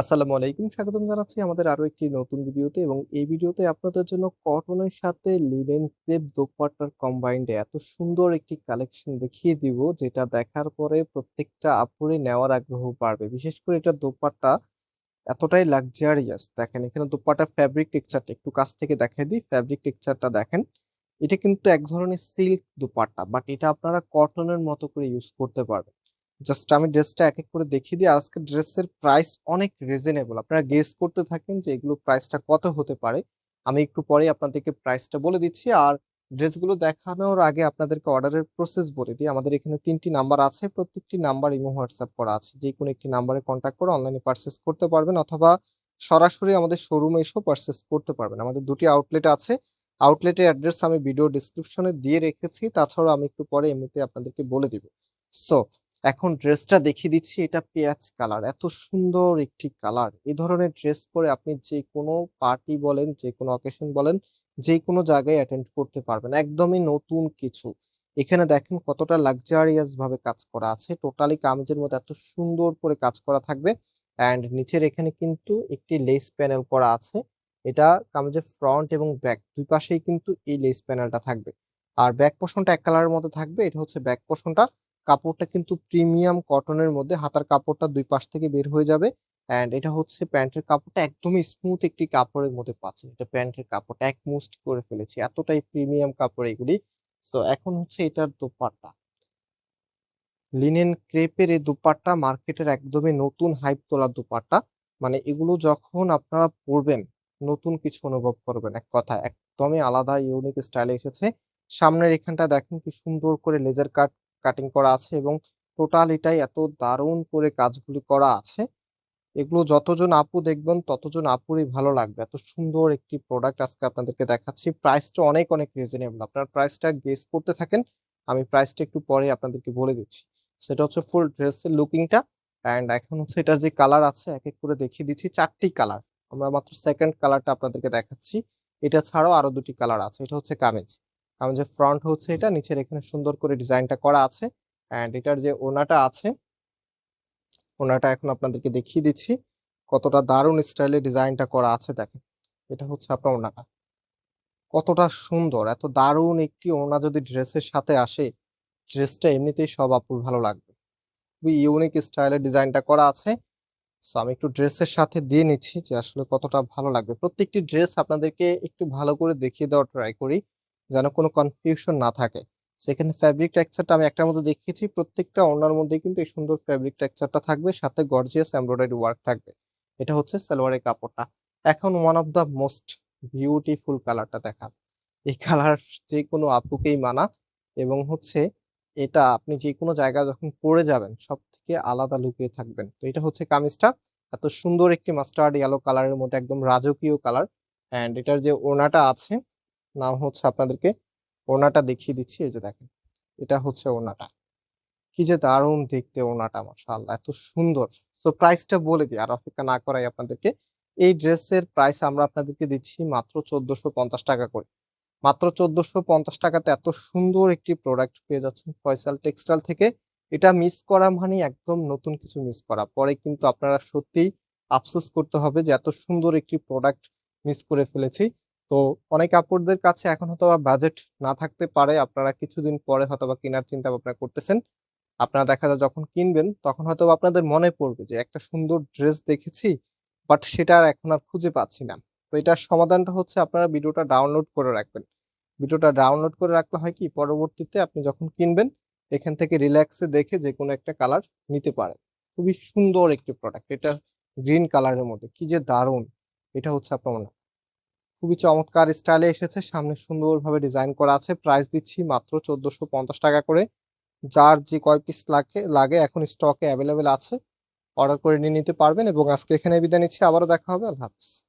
আসসালামু আলাইকুম। স্বাগতম জানাচ্ছি আমাদের আরও একটি নতুন ভিডিওতে এবং এই ভিডিওতে আপনাদের জন্য কটনের সাথে লিনেন ক্রেপ দোপাট্টার কম্বাইন্ডে এত সুন্দর একটি কালেকশন দেখিয়ে দিব, যেটা দেখার পরে প্রত্যেকটা আপুরে নেওয়ার আগ্রহ বাড়বে। বিশেষ করে এটা দোপাট্টা এতটাই লাক্সারিয়াস দেখেন, এখানে দোপাট্টার ফ্যাব্রিক টেক্সচারটা একটু কাছ থেকে দেখাই দিই। ফ্যাব্রিক টেক্সচারটা দেখেন, এটা কিন্তু এক ধরনের সিল্ক দোপাট্টা বাট এটা আপনারা কটনের মতো করে ইউজ করতে পারবেন। জাস্ট আমি ড্রেসটা এক এক করে দেখিয়ে দিই। আজকে ড্রেসের প্রাইস অনেক রিজনেবল আপনারা গেস করতে থাকেন যে এগুলো প্রাইসটা কত হতে পারে। আমি একটু পরে আপনাদেরকে প্রাইসটা বলে দিচ্ছি। আর ড্রেসগুলো দেখানোর আগে আপনাদেরকে অর্ডারের প্রসেস বলে দিই। আমাদের এখানে তিনটি নাম্বার আছে। প্রত্যেকটি নাম্বার ইমো হোয়াটসঅ্যাপ করা আছে। যে কোনো একটি নাম্বারে কন্ট্যাক্ট করে অনলাইনে পারচেস করতে পারবেন অথবা সরাসরি আমাদের শোরুমে এসেও পারচেস করতে পারবেন। আমাদের দুটি আউটলেট আছে। আউটলেটের অ্যাড্রেস আমি ভিডিও ডিসক্রিপশনে দিয়ে রেখেছি। তাছাড়াও আমি একটু পরে এমনিতে আপনাদেরকে বলে দিব। সো এখন ড্রেসটা দেখিয়ে দিচ্ছি, এটা পেঁয়াজ কালার। এত সুন্দর একটি কালার। এই ধরনের ড্রেস পরে আপনি যে কোনো পার্টি বলেন যে কোনো অকেশন বলেন যে কোনো জায়গায় অ্যাটেন্ড করতে পারবেন। একদমই নতুন কিছু। এখানে দেখেন কতটা লাক্সারিয়াস ভাবে কাজ করা আছে। টোটালি কামিজের মধ্যে এত সুন্দর করে কাজ করা থাকবে। অ্যান্ড নিচের এখানে কিন্তু একটি লেস প্যানেল করা আছে। এটা কামিজের ফ্রন্ট এবং ব্যাক দুই পাশেই কিন্তু এই লেস প্যানেলটা থাকবে। আর ব্যাক পোর্শনটা এক কালারের মধ্যে থাকবে। এটা হচ্ছে ব্যাক পোর্শনটা কাপড়টা কিন্তু প্রিমিয়াম কটনের মধ্যে হাতার কাপড়টা দুই পাশ থেকে বের হয়ে যাবে অ্যান্ড এটা হচ্ছে প্যান্টের কাপড়টা একদমই স্মুথ একটি কাপড়ের মধ্যে পাচ্ছেন। এটা প্যান্টের কাপড়টা এক মুস্ট করে ফেলেছি, এতটাই প্রিমিয়াম কাপড় এগুলি। সো এখন হচ্ছে এটার দোপাট্টা। লিনেন ক্রেপের এই দোপাট্টা মার্কেটের একদমই নতুন হাইপ তোলা দোপাট্টা। মানে এগুলো যখন আপনারা পরবেন, নতুন কিছু অনুভব করবেন, এক কথা, একদমই আলাদা ইউনিক স্টাইলে এসেছে। সামনের এখানটা দেখেন কি সুন্দর করে লেজার কাট কাটিং করা আছে এবং টোটাল এটাই এত দারুণ করে কাজগুলি করা আছে। এগুলো যতজন আপু দেখবেন ততজন আপুরই ভালো লাগবে। এত সুন্দর একটি প্রোডাক্ট আজকে আপনাদেরকে দেখাচ্ছি। প্রাইসটা অনেক অনেক রিজনেবল আপনার প্রাইসটা গেস করতে থাকেন, আমি প্রাইসটা একটু পরে আপনাদেরকে বলে দিচ্ছি। সেটা হচ্ছে ফুল ড্রেসের লুকিংটা অ্যান্ড এখন হচ্ছে এটার যে কালার আছে, এক এক করে দেখিয়ে দিচ্ছি। চারটি কালার আমরা মাত্র সেকেন্ড কালারটা আপনাদেরকে দেখাচ্ছি। এটা ছাড়াও আরও দুটি কালার আছে। এটা হচ্ছে কামিজ। কামিজের ফ্রন্ট হচ্ছে এটা, নিচের এখানে সুন্দর করে ডিজাইনটা করা আছে অ্যান্ড এটার যে ওনাটা আছে, ওনাটা এখন আপনাদেরকে দেখিয়ে দিচ্ছি, কতটা দারুণ স্টাইলে ডিজাইনটা করা আছে দেখেন, এটা হচ্ছে আপনার ওনাটা। কতটা সুন্দর, এত দারুণ একটি ওনা যদি ড্রেসের সাথে আসে ড্রেসটা এমনিতেই সব আপুর ভালো লাগবে। খুবই ইউনিক স্টাইলের ডিজাইনটা করা আছে। সো আমি একটু ড্রেসের সাথে দিয়ে নিচ্ছি যে আসলে কতটা ভালো লাগবে। প্রত্যেকটি ড্রেস আপনাদেরকে একটু ভালো করে দেখিয়ে দেওয়ার ট্রাই করি। যেন কোনো কনফিউশন না থাকে। সেখানে ফ্যাব্রিক টেক্সচারটা আমি একটার মধ্যে দেখিয়েছি, প্রত্যেকটা ওনার মধ্যে কিন্তু এই সুন্দর ফ্যাব্রিক টেক্সচারটা থাকবে, সাথে গর্জিয়াস এমব্রয়ডারি ওয়ার্ক থাকবে। এটা হচ্ছে সালোয়ারের কাপড়টা। এখন one of the most beautiful কালারটা দেখাব এই কালার যে কোনো আপুকেই মানা এবং হচ্ছে এটা আপনি যে কোনো জায়গায় যখন পরে যাবেন সব থেকে আলাদা লুকিয়ে থাকবেন। তো এটা হচ্ছে কামিজটা। এত সুন্দর একটি মাস্টার্ড ইয়েলো কালারের মধ্যে একদম রাজকীয় কালার অ্যান্ড এটার যে ওনাটা আছে নাম হচ্ছে আপনাদেরকে ওড়নাটা দেখিয়ে দিচ্ছি, এই যে দেখেন, এটা হচ্ছে ওড়নাটা। কি যে দারুণ দেখতে ওড়নাটা, মাশাআল্লাহ, এত সুন্দর। সো প্রাইসটা বলে দিই, আর অপেক্ষা না করাই আপনাদেরকে। এই ড্রেসের প্রাইস আমরা আপনাদেরকে দিচ্ছি মাত্র চোদ্দশো পঞ্চাশ টাকা করে। মাত্র চোদ্দশো পঞ্চাশ টাকাতে এত সুন্দর একটি প্রোডাক্ট পেয়ে যাচ্ছেন ফয়সাল টেক্সটাইল থেকে। এটা মিস করা মানে একদম নতুন কিছু মিস করা। পরে কিন্তু আপনারা সত্যিই আফসোস করতে হবে যে এত সুন্দর একটি প্রোডাক্ট মিস করে ফেলেছি। তো অনেক আপুরদের কাছে এখন হয়তো বাজেট না থাকতে পারে। আপনারা কিছুদিন পরে হয়তো বা কেনার চিন্তা ভাবনা করতেছেন। আপনারা দেখা যায় যখন কিনবেন, তখন হয়তো আপনাদের মনে পড়বে যে, একটা সুন্দর ড্রেস দেখেছি বাট সেটা আর এখন আর খুঁজে পাচ্ছি না। তো এটার সমাধানটা হচ্ছে আপনারা ভিডিওটা ডাউনলোড করে রাখবেন। ভিডিওটা ডাউনলোড করে রাখলে হয় কি, পরবর্তীতে আপনি যখন কিনবেন, এখান থেকে রিল্যাক্সে দেখে যে, কোনো একটা কালার নিতে পারেন। খুবই সুন্দর একটি প্রোডাক্ট এটা গ্রিন কালারের মধ্যে। কি যে দারুণ! এটা হচ্ছে আপনার মনে খুবই চমৎকার স্টাইলে এসেছে। সামনে সুন্দরভাবে ডিজাইন করা আছে। প্রাইস দিচ্ছি মাত্র চোদ্দোশো পঞ্চাশ টাকা করে। যার যে কয় পিস লাগে লাগে এখন স্টকে অ্যাভেলেবেল আছে। অর্ডার করে নিয়ে নিতে পারবেন এবং আজকে এখানে বিদায় নিচ্ছি। আবারও দেখা হবে। আল্লাহ হাফিজ।